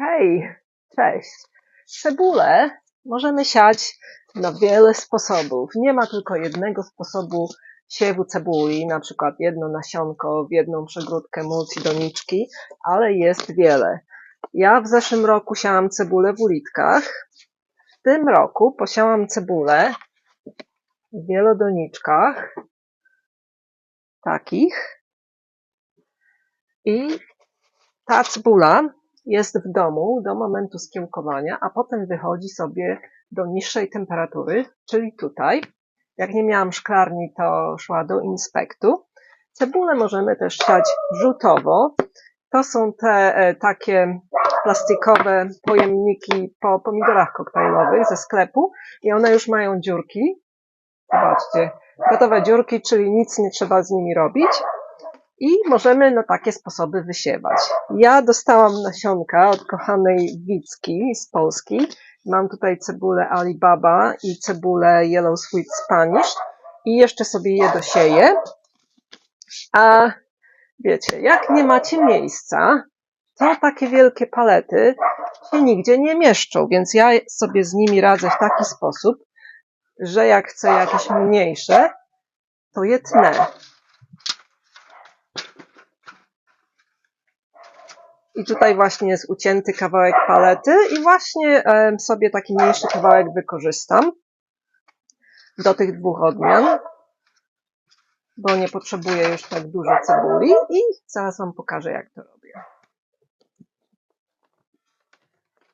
Hej, cześć. Cebulę możemy siać na wiele sposobów. Nie ma tylko jednego sposobu siewu cebuli, na przykład jedno nasionko w jedną przegródkę multidoniczki, ale jest wiele. Ja w zeszłym roku siałam cebulę w ulitkach. W tym roku posiałam cebulę w wielodoniczkach takich i ta cebula jest w domu do momentu skiełkowania, a potem wychodzi sobie do niższej temperatury, czyli tutaj. Jak nie miałam szklarni, to szła do inspektu. Cebulę możemy też siać rzutowo. To są te e, takie plastikowe pojemniki po pomidorach koktajlowych ze sklepu i one już mają dziurki. Zobaczcie, gotowe dziurki, czyli nic nie trzeba z nimi robić i możemy na takie sposoby wysiewać. Ja dostałam nasionka od kochanej Wicki z Polski. Mam tutaj cebulę Alibaba i cebulę Yellow Sweet Spanish i jeszcze sobie je dosieję. A wiecie, jak nie macie miejsca, to takie wielkie palety się nigdzie nie mieszczą, więc ja sobie z nimi radzę w taki sposób, że jak chcę jakieś mniejsze, to je tnę. I tutaj właśnie jest ucięty kawałek palety i właśnie sobie taki mniejszy kawałek wykorzystam do tych dwóch odmian, bo nie potrzebuję już tak dużo cebuli i zaraz Wam pokażę jak to robię.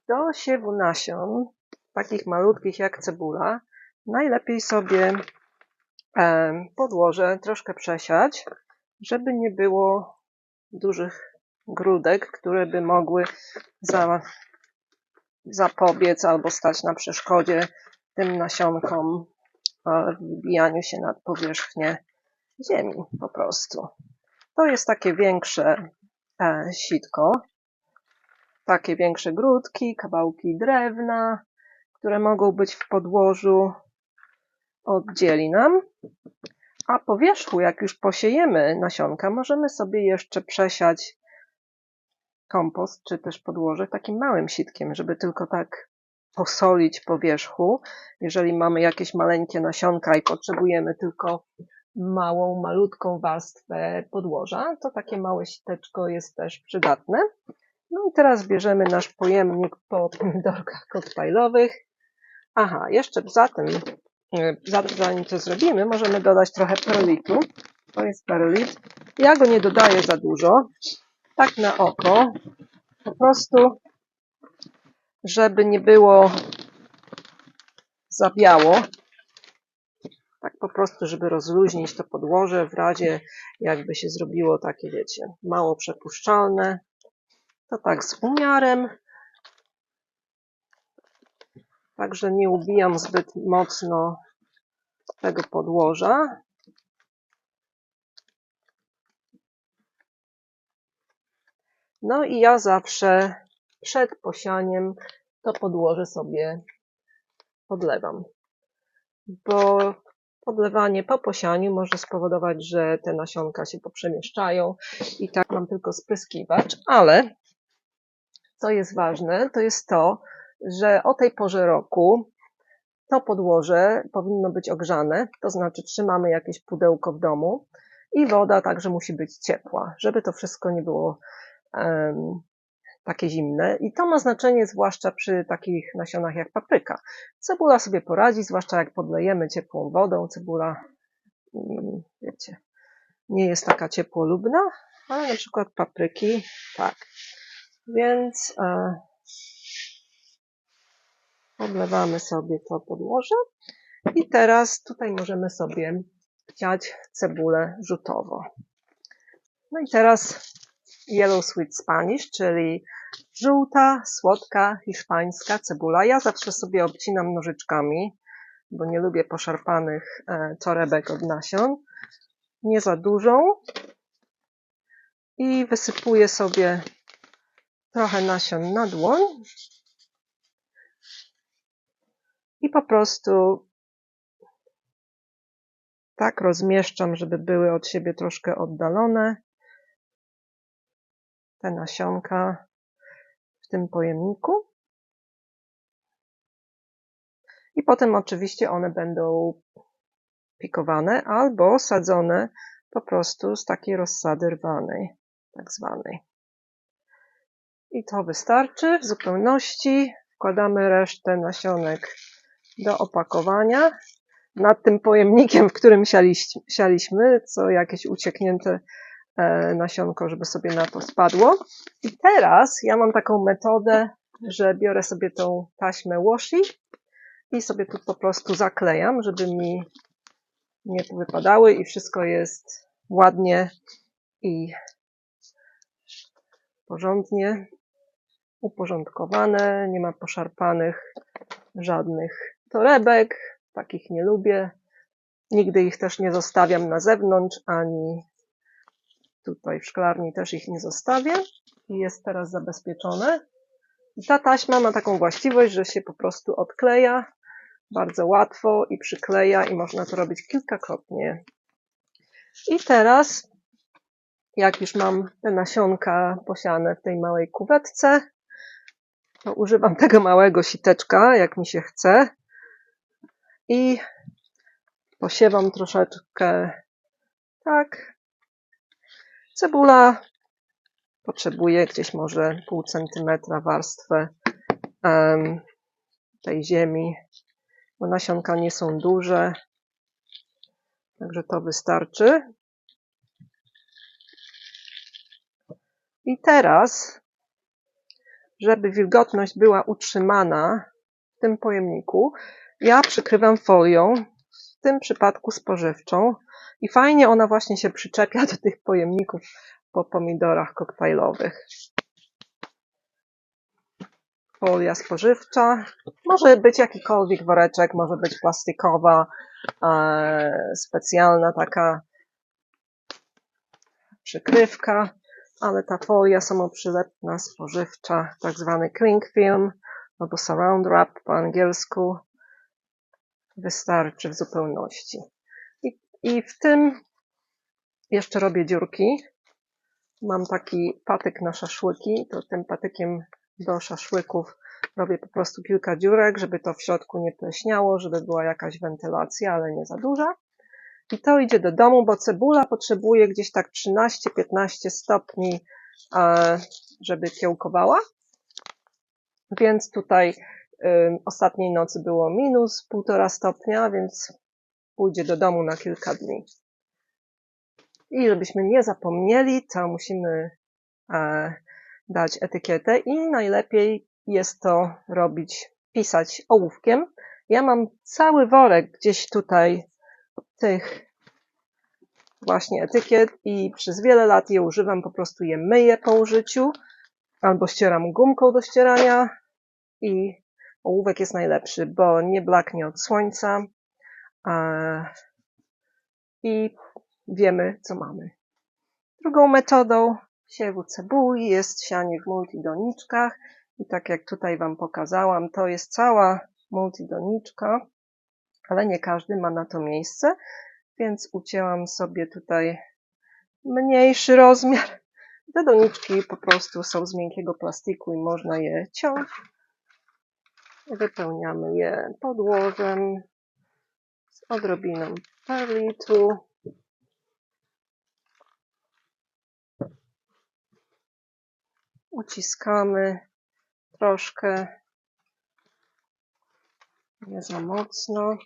Do siewu nasion, takich malutkich jak cebula, najlepiej sobie em, podłoże troszkę przesiać, żeby nie było dużych grudek, które by mogły za, zapobiec albo stać na przeszkodzie tym nasionkom wybijaniu się nad powierzchnię ziemi po prostu. To jest takie większe e, sitko, takie większe grudki, kawałki drewna, które mogą być w podłożu, oddzieli nam. A po wierzchu, jak już posiejemy nasionka, możemy sobie jeszcze przesiać kompost, czy też podłoże takim małym sitkiem, żeby tylko tak posolić po wierzchu. Jeżeli mamy jakieś maleńkie nasionka i potrzebujemy tylko małą, malutką warstwę podłoża, to takie małe siteczko jest też przydatne. No i teraz bierzemy nasz pojemnik po pomidorkach koktajlowych. Aha, jeszcze za tym, e, zanim to zrobimy, możemy dodać trochę perlitu. To jest perlit. Ja go nie dodaję za dużo, tak na oko, po prostu, żeby nie było za biało. Tak po prostu, żeby rozluźnić to podłoże w razie jakby się zrobiło takie, wiecie, mało przepuszczalne. To tak z umiarem. Także nie ubijam zbyt mocno tego podłoża. No i ja zawsze przed posianiem to podłoże sobie podlewam, bo podlewanie po posianiu może spowodować, że te nasionka się poprzemieszczają i tak mam tylko spryskiwacz, ale co jest ważne, to jest to, że o tej porze roku to podłoże powinno być ogrzane, to znaczy trzymamy jakieś pudełko w domu i woda także musi być ciepła, żeby to wszystko nie było takie zimne. I to ma znaczenie zwłaszcza przy takich nasionach jak papryka. Cebula sobie poradzi, zwłaszcza jak podlejemy ciepłą wodą. Cebula, mm, wiecie, nie jest taka ciepłolubna, ale na przykład papryki tak. Więc e, podlewamy sobie to podłoże. I teraz tutaj możemy sobie ciać cebulę rzutowo. No i teraz Yellow Sweet Spanish, czyli żółta, słodka, hiszpańska cebula. Ja zawsze sobie obcinam nożyczkami, bo nie lubię poszarpanych e, torebek od nasion. Nie za dużą. I wysypuję sobie trochę nasion na dłoń. I po prostu tak rozmieszczam, żeby były od siebie troszkę oddalone te nasionka. tym pojemniku. I potem oczywiście one będą pikowane albo sadzone po prostu z takiej rozsady rwanej, tak zwanej. I to wystarczy w zupełności. Wkładamy resztę nasionek do opakowania. Nad tym pojemnikiem, w którym sialiśmy, sialiśmy co jakieś ucieknięte nasionko, żeby sobie na to spadło. I teraz ja mam taką metodę, że biorę sobie tą taśmę washi i sobie tu po prostu zaklejam, żeby mi nie wypadały i wszystko jest ładnie i porządnie uporządkowane, nie ma poszarpanych żadnych torebek, takich nie lubię. Nigdy ich też nie zostawiam na zewnątrz, ani tutaj w szklarni też ich nie zostawię. Jest teraz zabezpieczone. I ta taśma ma taką właściwość, że się po prostu odkleja bardzo łatwo i przykleja i można to robić kilkakrotnie. I teraz, jak już mam te nasionka posiane w tej małej kuwetce, to używam tego małego siteczka, jak mi się chce. I posiewam troszeczkę tak. Cebula potrzebuje gdzieś może pół centymetra warstwę tej ziemi, bo nasionka nie są duże, także to wystarczy. I teraz żeby wilgotność była utrzymana w tym pojemniku, ja przykrywam folią, w tym przypadku spożywczą i fajnie ona właśnie się przyczepia do tych pojemników po pomidorach koktajlowych. Folia spożywcza, może być jakikolwiek woreczek, może być plastikowa, e, specjalna taka przykrywka ale ta folia samoprzylepna, spożywcza, tak zwany cling film albo surround wrap po angielsku, wystarczy w zupełności. I, w tym jeszcze robię dziurki. Mam taki patyk na szaszłyki, to tym patykiem do szaszłyków robię po prostu kilka dziurek, żeby to w środku nie pleśniało, żeby była jakaś wentylacja, ale nie za duża. I to idzie do domu, bo cebula potrzebuje gdzieś tak 13-15 stopni, e, żeby kiełkowała. Więc tutaj ostatniej nocy było minus 1,5 stopnia, więc pójdzie do domu na kilka dni. I żebyśmy nie zapomnieli, to musimy e, dać etykietę i najlepiej jest to robić, pisać ołówkiem. Ja mam cały worek gdzieś tutaj tych właśnie etykiet i przez wiele lat je używam, po prostu je myję po użyciu albo ścieram gumką do ścierania i ołówek jest najlepszy, bo nie blaknie od słońca i wiemy co mamy. Drugą metodą siewu cebuli jest sianie w multidoniczkach i tak jak tutaj Wam pokazałam, to jest cała multidoniczka ale nie każdy ma na to miejsce, więc ucięłam sobie tutaj mniejszy rozmiar. Te doniczki po prostu są z miękkiego plastiku i można je ciąć. Wypełniamy je podłożem z odrobiną perlitu. Uciskamy troszkę, nie za mocno.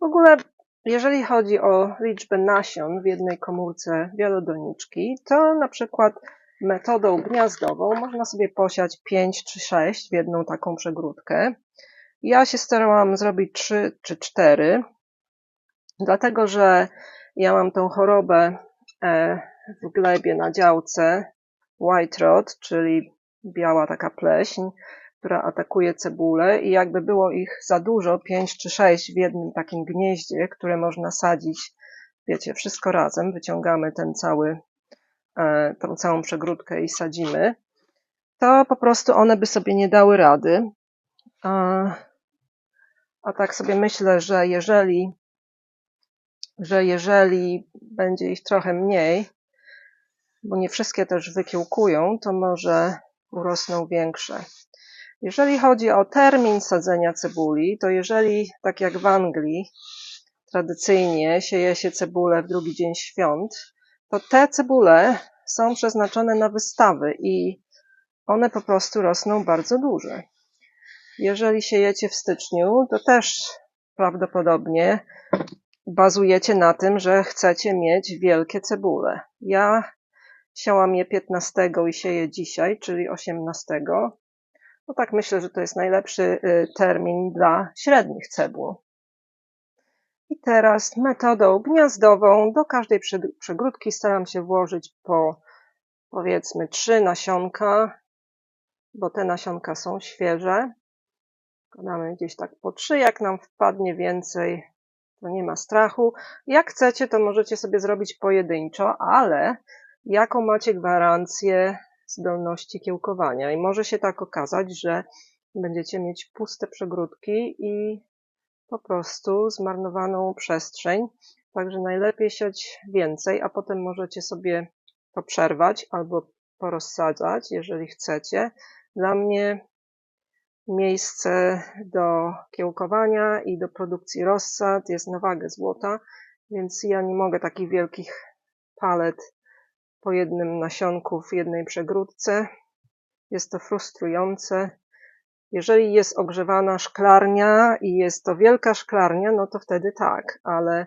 W ogóle, jeżeli chodzi o liczbę nasion w jednej komórce wielodoniczki, to na przykład metodą gniazdową można sobie posiać 5 czy 6 w jedną taką przegródkę. Ja się starałam zrobić 3 czy 4, dlatego że ja mam tą chorobę e, w glebie na działce white rot, czyli biała taka pleśń, która atakuje cebulę i jakby było ich za dużo, pięć czy sześć w jednym takim gnieździe, które można sadzić, wiecie, wszystko razem, wyciągamy ten cały, e, tą całą przegródkę i sadzimy, to po prostu one by sobie nie dały rady. A, tak sobie myślę, że jeżeli, że jeżeli będzie ich trochę mniej, bo nie wszystkie też wykiełkują, to może urosną większe. Jeżeli chodzi o termin sadzenia cebuli, to jeżeli, tak jak w Anglii, tradycyjnie sieje się cebulę w drugi dzień świąt, to te cebule są przeznaczone na wystawy i one po prostu rosną bardzo duże. Jeżeli siejecie w styczniu, to też prawdopodobnie bazujecie na tym, że chcecie mieć wielkie cebule. Ja siałam je 15 i sieję dzisiaj, czyli 18. No tak myślę, że to jest najlepszy y, termin dla średnich cebul. I teraz metodą gniazdową do każdej przegródki staram się włożyć po powiedzmy trzy nasionka, bo te nasionka są świeże. Podamy gdzieś tak po trzy, jak nam wpadnie więcej, to nie ma strachu. Jak chcecie, to możecie sobie zrobić pojedynczo, ale jaką macie gwarancję zdolności kiełkowania? I może się tak okazać, że będziecie mieć puste przegródki i po prostu zmarnowaną przestrzeń. Także najlepiej siać więcej, a potem możecie sobie to przerwać albo porozsadzać, jeżeli chcecie. Dla mnie miejsce do kiełkowania i do produkcji rozsad jest na wagę złota, więc ja nie mogę takich wielkich palet po jednym nasionku w jednej przegródce. Jest to frustrujące. Jeżeli jest ogrzewana szklarnia i jest to wielka szklarnia, no to wtedy tak, ale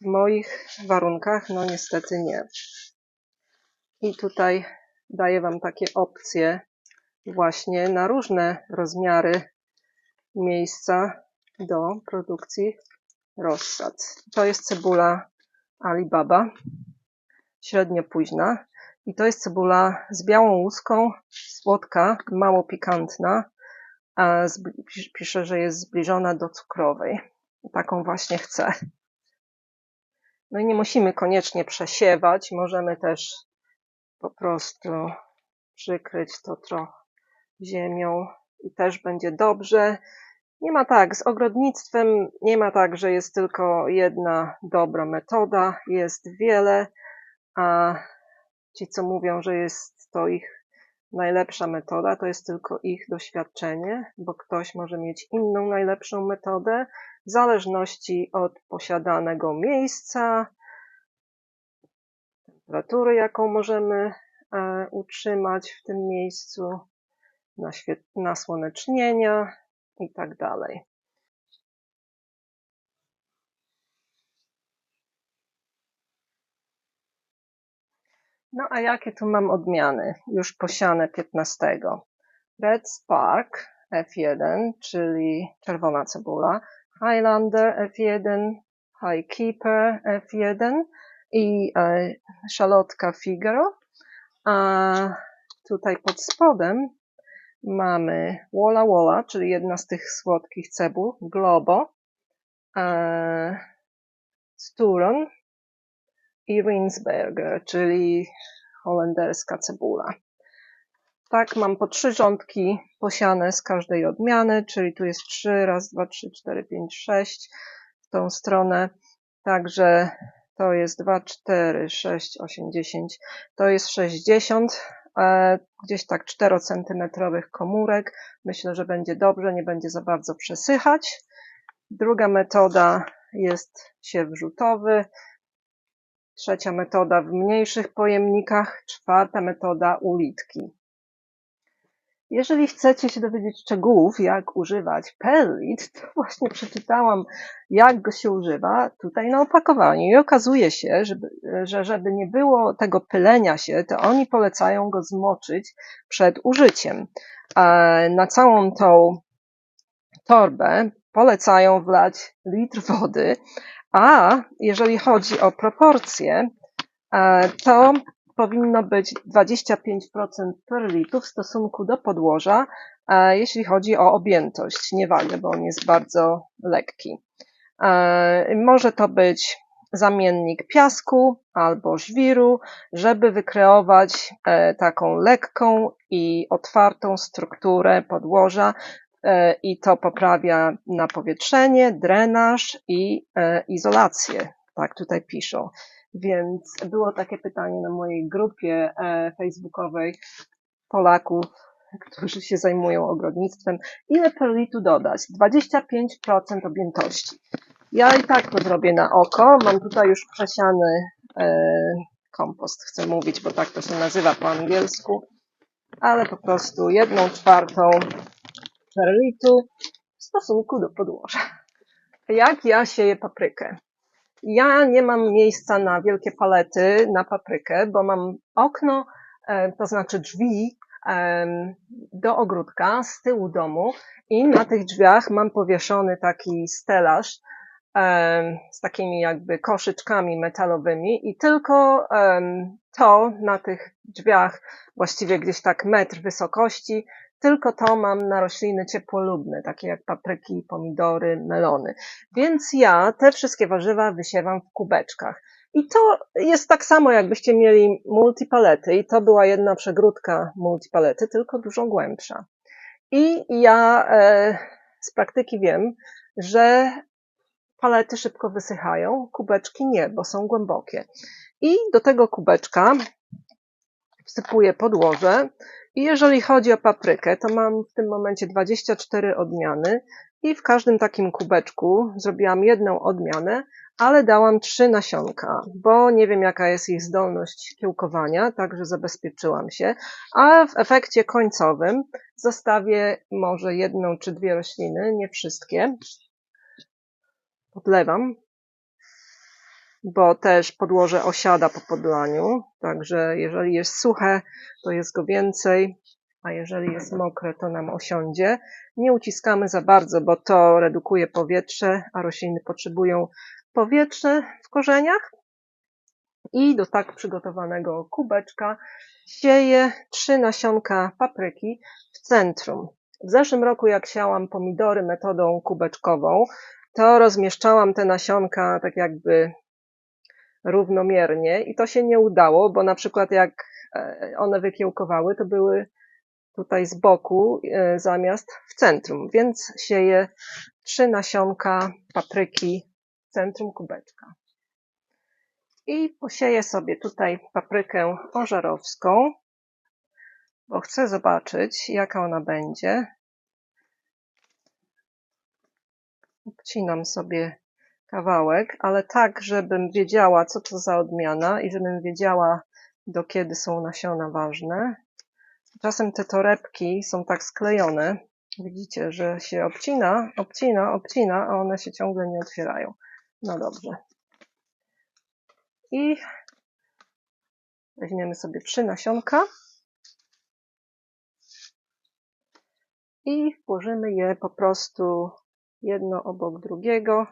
w moich warunkach, no niestety nie. I tutaj daję Wam takie opcje właśnie na różne rozmiary miejsca do produkcji rozsad. To jest cebula Alibaba, średnio późna. I to jest cebula z białą łuską, słodka, mało pikantna. A pisze, że jest zbliżona do cukrowej. Taką właśnie chcę. No i nie musimy koniecznie przesiewać, możemy też po prostu przykryć to trochę ziemią i też będzie dobrze. Nie ma tak, z ogrodnictwem nie ma tak, że jest tylko jedna dobra metoda, jest wiele, a ci, co mówią, że jest to ich najlepsza metoda, to jest tylko ich doświadczenie, bo ktoś może mieć inną najlepszą metodę w zależności od posiadanego miejsca, temperatury, jaką możemy e, utrzymać w tym miejscu, nasłonecznienia i tak dalej. No a jakie tu mam odmiany? Już posiane 15. Red Spark F1, czyli czerwona cebula, Highlander F1, High Keeper F1 i e, szalotka Figaro. A tutaj pod spodem mamy Wola Wola, czyli jedna z tych słodkich cebul, Globo, e, Sturon i Rinsberger, czyli holenderska cebula. Tak, mam po trzy rządki posiane z każdej odmiany, czyli tu jest trzy, raz, dwa, trzy, cztery, pięć, sześć w tą stronę. Także to jest 2, 4, 6, 8, 10, to jest 60, e, gdzieś tak 4 centymetrowych komórek. Myślę, że będzie dobrze, nie będzie za bardzo przesychać. Druga metoda jest siew rzutowy. Trzecia metoda w mniejszych pojemnikach. Czwarta metoda ulitki. Jeżeli chcecie się dowiedzieć szczegółów, jak używać perlit, to właśnie przeczytałam, jak go się używa tutaj na opakowaniu i okazuje się, żeby, że żeby nie było tego pylenia się, to oni polecają go zmoczyć przed użyciem. Na całą tą torbę polecają wlać litr wody, a jeżeli chodzi o proporcje, to powinno być 25% perlitu w stosunku do podłoża, e, jeśli chodzi o objętość, nie wagę, bo on jest bardzo lekki. E, może to być zamiennik piasku albo żwiru, żeby wykreować e, taką lekką i otwartą strukturę podłoża i to poprawia napowietrzenie, drenaż i izolację. Tak tutaj piszą. Więc było takie pytanie na mojej grupie e, facebookowej Polaków którzy się zajmują ogrodnictwem, ile perlitu dodać. 25% objętości. Ja i tak to zrobię na oko. Mam tutaj już przesiany e, kompost, chcę mówić, bo tak to się nazywa po angielsku, ale po prostu jedną czwartą perlitu w stosunku do podłoża. Jak ja sieję paprykę? Ja nie mam miejsca na wielkie palety na paprykę, bo mam okno, e, to znaczy drzwi em, do ogródka z tyłu domu i na tych drzwiach mam powieszony taki stelaż em, z takimi jakby koszyczkami metalowymi i tylko to na tych drzwiach, właściwie gdzieś tak metr wysokości, tylko to mam na rośliny ciepłolubne, takie jak papryki, pomidory, melony. Więc ja te wszystkie warzywa wysiewam w kubeczkach. I to jest tak samo, jakbyście mieli multipalety. I to była jedna przegródka multipalety, tylko dużo głębsza. I ja e, z praktyki wiem, że palety szybko wysychają, kubeczki nie, bo są głębokie. I do tego kubeczka wsypuję podłoże. I jeżeli chodzi o paprykę, to mam w tym momencie 24 odmiany i w każdym takim kubeczku zrobiłam jedną odmianę, ale dałam trzy nasionka, bo nie wiem jaka jest ich zdolność kiełkowania, także zabezpieczyłam się, a w efekcie końcowym zostawię może jedną czy dwie rośliny, nie wszystkie. Podlewam, bo też podłoże osiada po podlaniu, także jeżeli jest suche, to jest go więcej, a jeżeli jest mokre, to nam osiądzie. Nie uciskamy za bardzo, bo to redukuje powietrze, a rośliny potrzebują powietrze w korzeniach. I do tak przygotowanego kubeczka sieję trzy nasionka papryki w centrum. W zeszłym roku, jak siałam pomidory metodą kubeczkową, to rozmieszczałam te nasionka tak jakby równomiernie i to się nie udało, bo na przykład jak e, one wykiełkowały, to były tutaj z boku e, zamiast w centrum, więc sieję trzy nasionka papryki w centrum kubeczka. I posieję sobie tutaj paprykę pożarowską, bo chcę zobaczyć, jaka ona będzie. Obcinam sobie kawałek, ale tak, żebym wiedziała, co to za odmiana i żebym wiedziała, do kiedy są nasiona ważne. Czasem te torebki są tak sklejone, widzicie, że się obcina, obcina, obcina, a one się ciągle nie otwierają. No dobrze. I weźmiemy sobie trzy nasionka i włożymy je po prostu jedno obok drugiego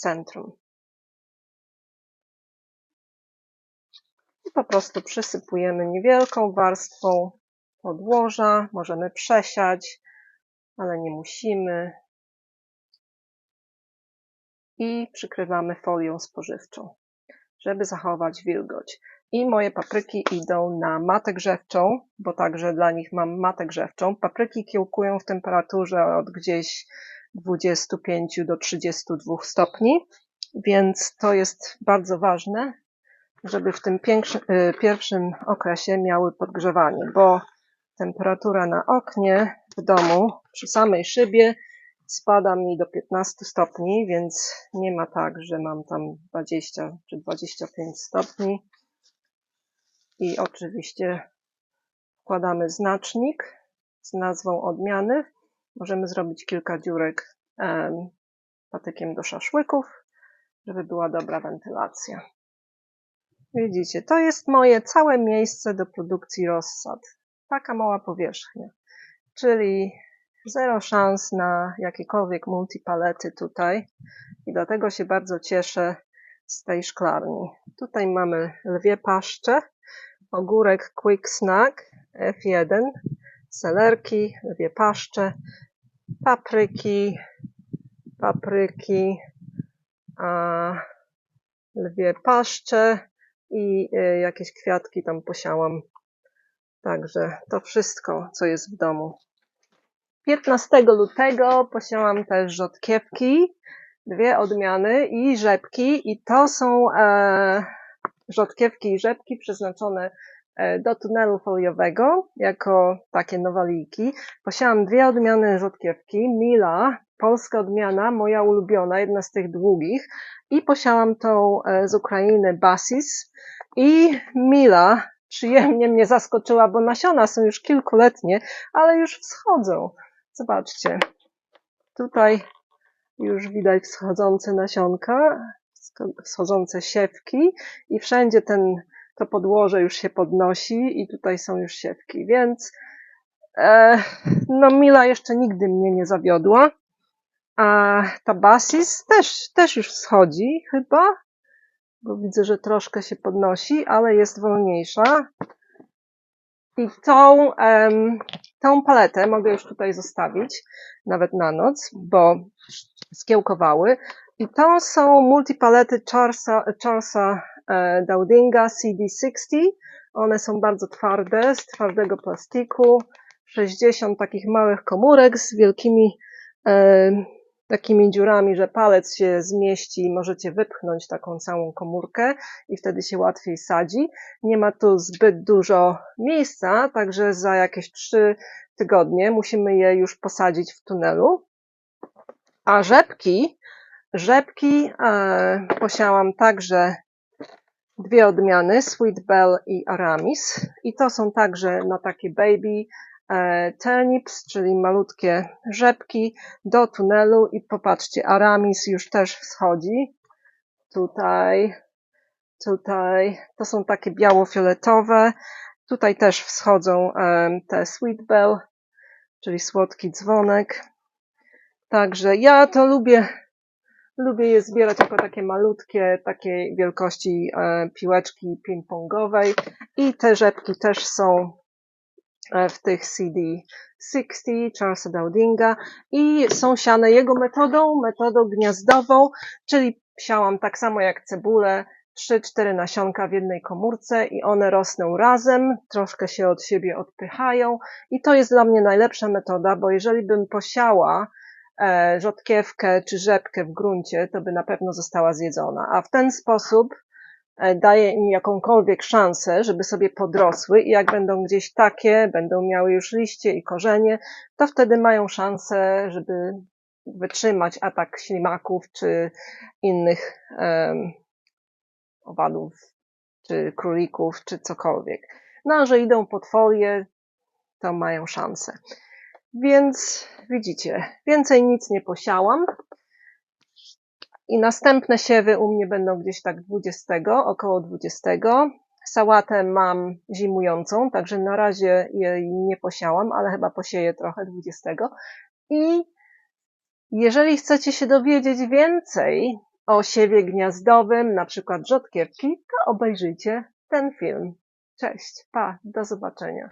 centrum. I po prostu przysypujemy niewielką warstwą podłoża. Możemy przesiać, ale nie musimy. I przykrywamy folią spożywczą, żeby zachować wilgoć. I moje papryki idą na matę grzewczą, bo także dla nich mam matę grzewczą. Papryki kiełkują w temperaturze od gdzieś 25 do 32 stopni, więc to jest bardzo ważne, żeby w tym y, pierwszym okresie miały podgrzewanie, bo temperatura na oknie w domu przy samej szybie spada mi do 15 stopni, więc nie ma tak, że mam tam 20 czy 25 stopni. I oczywiście wkładamy znacznik z nazwą odmiany Możemy zrobić kilka dziurek patykiem do szaszłyków, żeby była dobra wentylacja. Widzicie, to jest moje całe miejsce do produkcji rozsad. Taka mała powierzchnia. Czyli zero szans na jakiekolwiek multipalety tutaj. I dlatego się bardzo cieszę z tej szklarni. Tutaj mamy lwie paszcze, ogórek Quick Snack F1, selerki, lwie paszcze, papryki, papryki, a lwie paszcze i e, jakieś kwiatki tam posiałam. Także to wszystko, co jest w domu. 15 lutego posiałam też rzodkiewki, dwie odmiany i rzepki i to są e, rzodkiewki i rzepki przeznaczone do tunelu foliowego jako takie nowalijki. Posiałam dwie odmiany rzodkiewki. Mila, polska odmiana, moja ulubiona, jedna z tych długich. I posiałam tą e, z Ukrainy Basis. I Mila przyjemnie mnie zaskoczyła, bo nasiona są już kilkuletnie, ale już wschodzą. Zobaczcie. Tutaj już widać wschodzące nasionka, wschodzące siewki i wszędzie ten, to podłoże już się podnosi i tutaj są już siewki, więc e, no Mila jeszcze nigdy mnie nie zawiodła, a ta Basis też, też już wschodzi chyba, bo widzę, że troszkę się podnosi, ale jest wolniejsza. I tą, tą paletę mogę już tutaj zostawić, nawet na noc, bo skiełkowały. I to są multipalety Charlesa, Charlesa e, Dowdinga CD60. One są bardzo twarde, z twardego plastiku. 60 takich małych komórek z wielkimi e, takimi dziurami, że palec się zmieści i możecie wypchnąć taką całą komórkę i wtedy się łatwiej sadzi. Nie ma tu zbyt dużo miejsca, także za jakieś trzy tygodnie musimy je już posadzić w tunelu. A rzepki, rzepki e, posiałam także dwie odmiany, Sweet Bell i Aramis. I to są także na takie baby e, turnips, czyli malutkie rzepki do tunelu. I popatrzcie, Aramis już też wschodzi. Tutaj, tutaj, to są takie biało-fioletowe. Tutaj też wschodzą e, te Sweet Bell, czyli słodki dzwonek. Także ja to lubię, lubię je zbierać jako takie malutkie, takiej wielkości e, piłeczki ping-pongowej. I te rzepki też są e, w tych CD 60 Charlesa Dowdinga i są siane jego metodą, metodą gniazdową, czyli siałam tak samo jak cebulę, 3-4 nasionka w jednej komórce i one rosną razem, troszkę się od siebie odpychają. I to jest dla mnie najlepsza metoda, bo jeżeli bym posiała rzodkiewkę czy rzepkę w gruncie, to by na pewno została zjedzona. A w ten sposób e, daje im jakąkolwiek szansę, żeby sobie podrosły i jak będą gdzieś takie, będą miały już liście i korzenie, to wtedy mają szansę, żeby wytrzymać atak ślimaków czy innych em, owadów, czy królików, czy cokolwiek. No a że idą pod folię, to mają szansę. Więc widzicie, więcej nic nie posiałam. I następne siewy u mnie będą gdzieś tak 20, około 20. Sałatę mam zimującą, także na razie jej nie posiałam, ale chyba posieję trochę 20. I jeżeli chcecie się dowiedzieć więcej o siewie gniazdowym, na przykład rzodkiewki, to obejrzyjcie ten film. Cześć, pa, do zobaczenia.